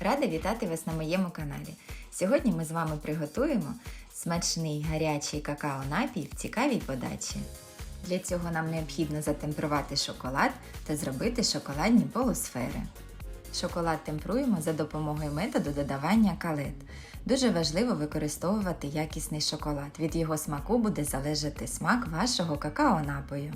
Рада вітати вас на моєму каналі. Сьогодні ми з вами приготуємо смачний гарячий какао-напій в цікавій подачі. Для цього нам необхідно затемперувати шоколад та зробити шоколадні полусфери. Шоколад темпруємо за допомогою методу додавання калет. Дуже важливо використовувати якісний шоколад. Від його смаку буде залежати смак вашого какао-напою.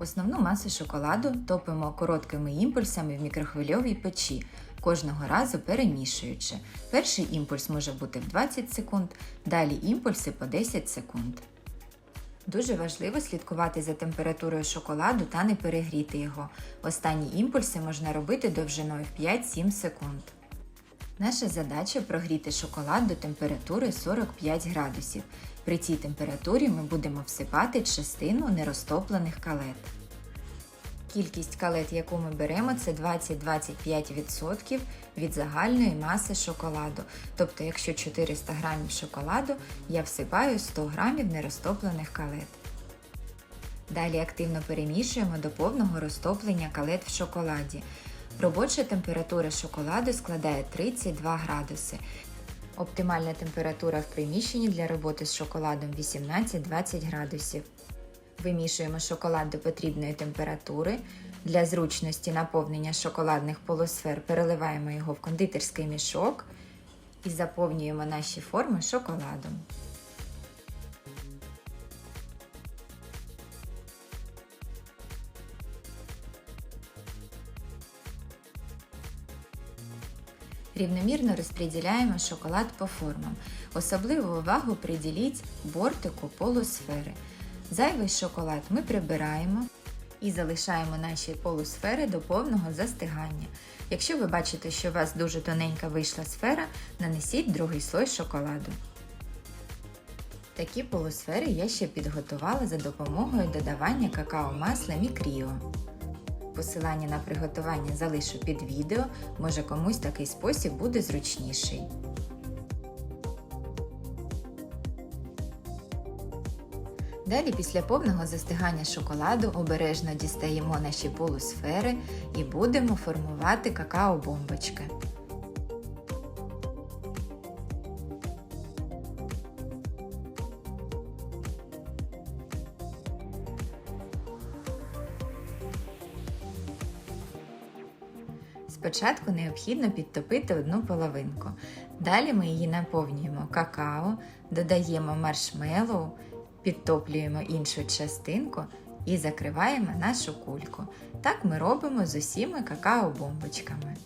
Основну масу шоколаду топимо короткими імпульсами в мікрохвильовій печі, кожного разу перемішуючи. Перший імпульс може бути в 20 секунд, далі імпульси по 10 секунд. Дуже важливо слідкувати за температурою шоколаду та не перегріти його. Останні імпульси можна робити довжиною в 5-7 секунд. Наша задача прогріти шоколад до температури 45 градусів. При цій температурі ми будемо всипати частину нерозтоплених калет. Кількість калет, яку ми беремо, це 20-25% від загальної маси шоколаду. Тобто, якщо 400 грамів шоколаду, я всипаю 100 грамів нерозтоплених калет. Далі активно перемішуємо до повного розтоплення калет в шоколаді. Робоча температура шоколаду складає 32 градуси. Оптимальна температура в приміщенні для роботи з шоколадом 18-20 градусів. Вимішуємо шоколад до потрібної температури. Для зручності наповнення шоколадних полусфер переливаємо його в кондитерський мішок і заповнюємо наші форми шоколадом. Рівномірно розподіляємо шоколад по формам. Особливу увагу приділіть бортику полусфери. Зайвий шоколад ми прибираємо і залишаємо наші полусфери до повного застигання. Якщо ви бачите, що у вас дуже тоненька вийшла сфера, нанесіть другий слой шоколаду. Такі полусфери я ще підготувала за допомогою додавання какао-масла Мікріо. Посилання на приготування залишу під відео, може комусь такий спосіб буде зручніший. Далі, після повного застигання шоколаду, обережно дістаємо наші полусфери і будемо формувати какао-бомбочки. Спочатку необхідно підтопити одну половинку. Далі ми її наповнюємо какао, додаємо маршмеллоу, підтоплюємо іншу частинку і закриваємо нашу кульку. Так ми робимо з усіма какао-бомбочками.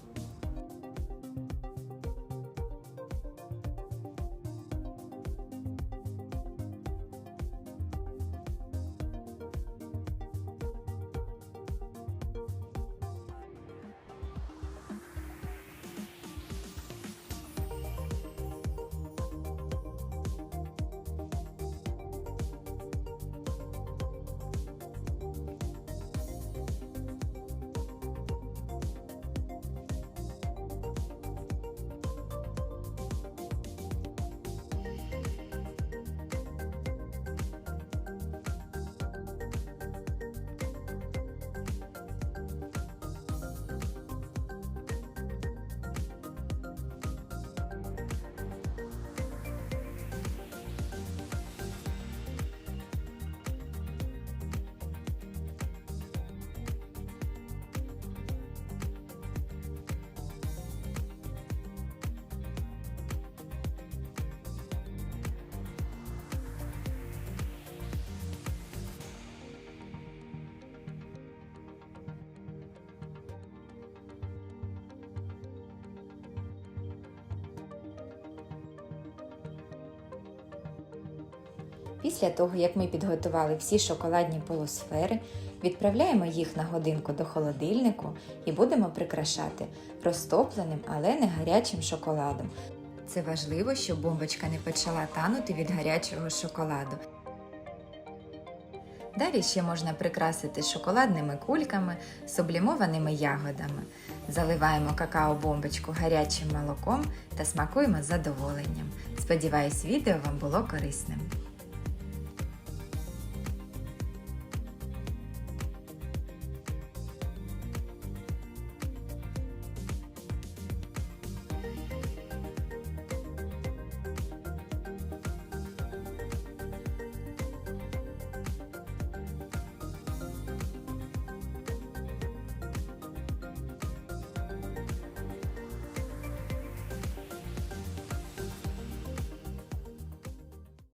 Після того, як ми підготували всі шоколадні полусфери, відправляємо їх на годинку до холодильнику і будемо прикрашати розтопленим, але не гарячим шоколадом. Це важливо, щоб бомбочка не почала танути від гарячого шоколаду. Далі ще можна прикрасити шоколадними кульками, сублімованими ягодами. Заливаємо какао-бомбочку гарячим молоком та смакуємо з задоволенням. Сподіваюсь, відео вам було корисним.